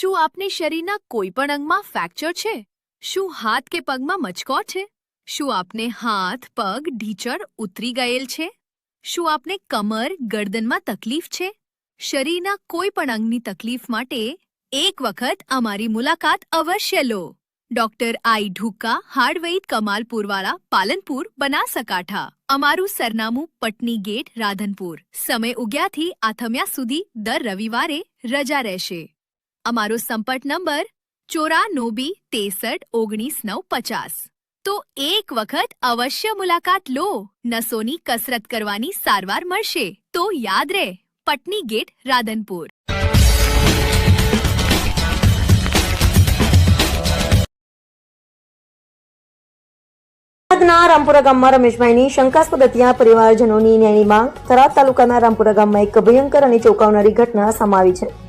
શું આપને શરીરના કોઈ પણ અંગમાં ફ્રેક્ચર છે? શું હાથ કે પગમાં મચકો છે? શું આપને હાથ, પગ, ઢીચણ ઉતરી ગયેલ છે? શું આપને કમર, ગરદનમાં તકલીફ છે? શરીરના કોઈ પણ અંગની તકલીફ માટે એક વખત અમારી મુલાકાત અવશ્ય લો. ડોક્ટર આઈ ઢુક્કા, હાર્ડવેઇટ કમાલપુરવાળા, પાલનપુર, બનાસકાંઠા. અમારું સરનામું પટની ગેટ, રાધનપુર. સમય ઉગ્યાથી આથમ્યા સુધી દર રવિવારે રજા રહેશે. અમારો સંપર્ક નંબર ચોરાનોબી તેસઠ ઓગણીસ નવ પચાસ. તો એક વખત અવશ્ય મુલાકાત લો. નસોની કસરત કરવાની સારવાર મળશે. તો યાદ રહે, પટની ગેટ, રાધનપુર. રામપુરા ગામમાં રમેશભાઈની શંકાસ્પદ હત્યા પરિવારજનોની ન્યાયની માંગ. થરાદ તાલુકાના રામપુરા ગામમાં એક ભયંકર અને ચોંકાવનારી ઘટના સમાવી છે.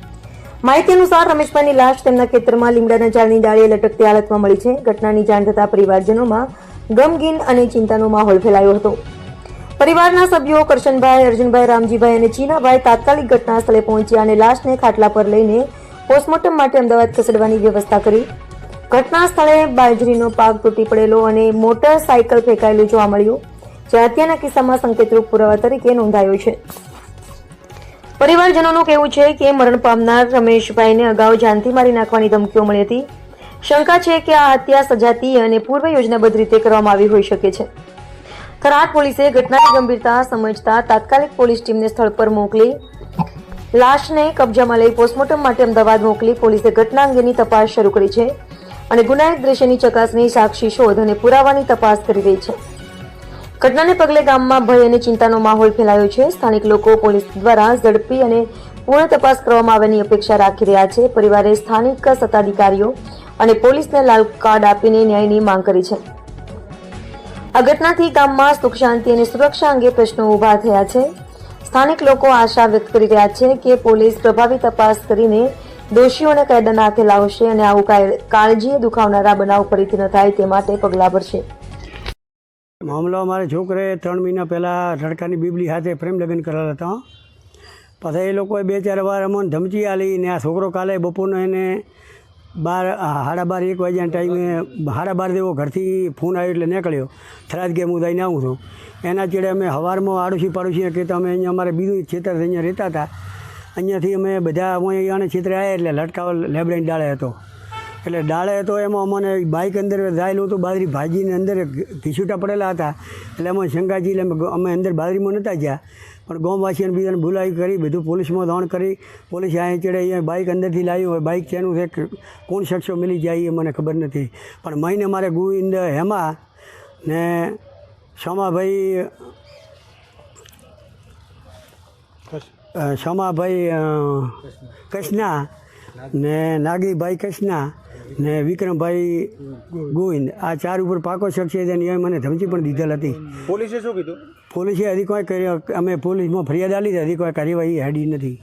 માહિતી અનુસાર રમેશભાઈની લાશ તેમના ખેતરમાં લીમડાના ઝાડની ડાળીએ લટકતી હાલતમાં મળી છે. ઘટનાની જાણ થતાં પરિવારજનોમાં ગમગીન અને ચિંતાનો માહોલ ફેલાયો હતો. પરિવારના સભ્યો કરશનભાઈ, અર્જુનભાઈ, રામજીભાઈ અને ચીનાભાઈ તાત્કાલિક ઘટના સ્થળે પહોંચ્યા અને લાશને ખાટલા પર લઈને પોસ્ટમોર્ટમ માટે અમદાવાદ ખસેડવાની વ્યવસ્થા કરી. ઘટના સ્થળે બાજરીનો પાક તૂટી પડેલો અને મોટરસાયકલ ફેંકાયેલું જોવા મળ્યું, જે હત્યાના કિસ્સામાં સંકેતરૂપ પુરાવા તરીકે નોંધાયો છે. પરિવારજનોનું કહેવું છે કે મરણ પામનાર રમેશભાઈને અગાઉ જાનથી મારી નાખવાની ધમકીઓ મળી હતી. શંકા છે કે આ હત્યા સજાતી અને પૂર્વ યોજનાબદ્ધ રીતે કરવામાં આવી હોઈ શકે છે. થરાદ પોલીસે ઘટનાની ગંભીરતા સમજતા તાત્કાલિક પોલીસ ટીમને સ્થળ પર મોકલી લાશને કબજામાં લઈ પોસ્ટમોર્ટમ માટે અમદાવાદ મોકલી પોલીસે ઘટના અંગેની તપાસ શરૂ કરી છે અને ગુનાહિત દ્રશ્યની ચકાસણી સાક્ષી શોધ અને પુરાવાની તપાસ કરી રહી છે. ઘટનાને પગલે ગામમાં ભય અને ચિંતાનો માહોલ ફેલાયો છે. સ્થાનિક લોકો, પોલીસ દ્વારા ઝડપી અને પૂર્ણ તપાસ કરવામાં આવવાની અપેક્ષા રાખી રહ્યા છે. પરિવારે સ્થાનિક સત્તાધિકારીઓ અને પોલીસને લાલ કાર્ડ આપીને ન્યાયની માંગ કરી છે. આ ઘટનાથી ગામમાં સુખ, શાંતિ અને સુરક્ષા અંગે પ્રશ્નો ઊભા થયા છે. સ્થાનિક લોકો આશા વ્યક્ત કરી રહ્યા છે કે પોલીસ પ્રભાવી તપાસ કરીને દોષીઓને કાયદાના હાથે લાવશે અને આવું કાળજીએ દુખાવનારા બનાવ ફરીથી ન થાય તે માટે પગલાં ભરશે. મામલો અમારે છોકરે ત્રણ મહિના પહેલાં રડકાની બીબલી સાથે પ્રેમ લગ્ન કરેલા હતા. પછી એ લોકોએ બે ચાર વાર અમને ધમકી આલી ને આ છોકરો કાલે બપોરનો એને બાર સાડા બાર, એક વાગ્યાના ટાઈમે સાડા બાર જેવો ઘરથી ફોન આવ્યો એટલે નીકળ્યો. થરાદ ગેમ હું જઈને આવું છું. એના ચેડે અમે સવારમાં આડોશી પાડોશીને કહેતા અમે અહીંયા અમારે બીજું છેતર અહીંયા રહેતા હતા. અહીંયાથી અમે બધા અહીંયા છેતરે આવ્યા એટલે લટકાવ લેબરેન ડાળે હતો. એટલે ડાળે તો એમાં અમને બાઇક અંદર જાયેલું હતું, બાજરી ભાજીને અંદર ઘીસુટા પડેલા હતા. એટલે અમે શંકાજી એટલે અમે અંદર બાજરીમાં નહોતા ગયા. પણ ગામવાસીઓને બીજાને ભૂલાઈ કરી, બધું પોલીસમાં દોણ કરી. પોલીસ અહીંયા ચડે અહીંયા બાઇક અંદરથી લાવ્યું હોય બાઇક તેનું છે કોણ શખ્સો મિલી જાય એ મને ખબર નથી. પણ મહિને મારે ગોવિંદ હેમા ને સોમાભાઈ સોમાભાઈ કૃષ્ણા ને નાગીભાઈ કૃષ્ણા ને વિક્રમભાઈ ગોવિંદ આ ચાર ઉપર પાકો શખ્સ છે એને મને ધમકી પણ દીધેલ હતી. પોલીસે શું કીધું? પોલીસે હજી કોઈ કર્યો અમે પોલીસમાં ફરિયાદ આલી છે હજી કોઈ કાર્યવાહી હેડી નથી.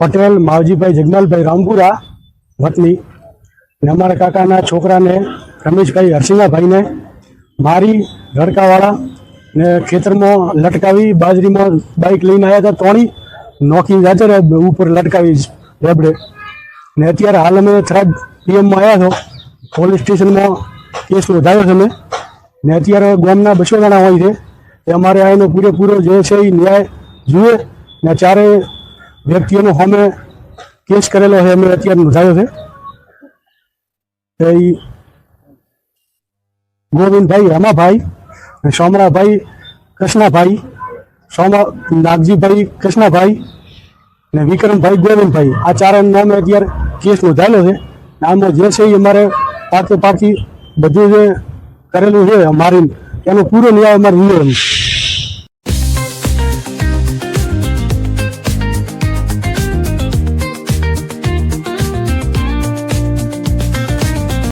પટેલ માવજીભાઈ જગમાલભાઈ રામપુરા વતની ને અમારા કાકાના છોકરાને રમેશભાઈ હરસિંહાભાઈને મારી રડકાવાળા ને ખેતરમાં લટકાવી બાજરીમાં બાઇક લઈને આવ્યા હતા તોણી નોકી જાતે ઉપર લટકાવી લેબડે ને અત્યારે હાલ અમે થરાદ પીએમમાં આવ્યા છો. પોલીસ સ્ટેશનમાં કેસ નોંધાયો છે અમે. ને અત્યારે ગામના બસો જણા હોય છે. એ અમારે આ એનો પૂરેપૂરો જે છે એ ન્યાય જુએ ને ચારે વ્યક્તિઓનો સામે કેસ કરેલો છે અમે અત્યારે નોંધાયો છે. તો ઈ ગોવિંદભાઈ રમાભાઈ સોમરાભાઈ કૃષ્ણાભાઈ, સોમા નાગજીભાઈ કૃષ્ણાભાઈ ને વિક્રમભાઈ ગોવિંદભાઈ. આ ચારના નામે અત્યારે કેસ નોંધાયેલો છે. આમાં જે છે એ અમારે પાકે પાકી બધું જે કરેલું છે અમારી, એનો પૂરો ન્યાય અમારે એમ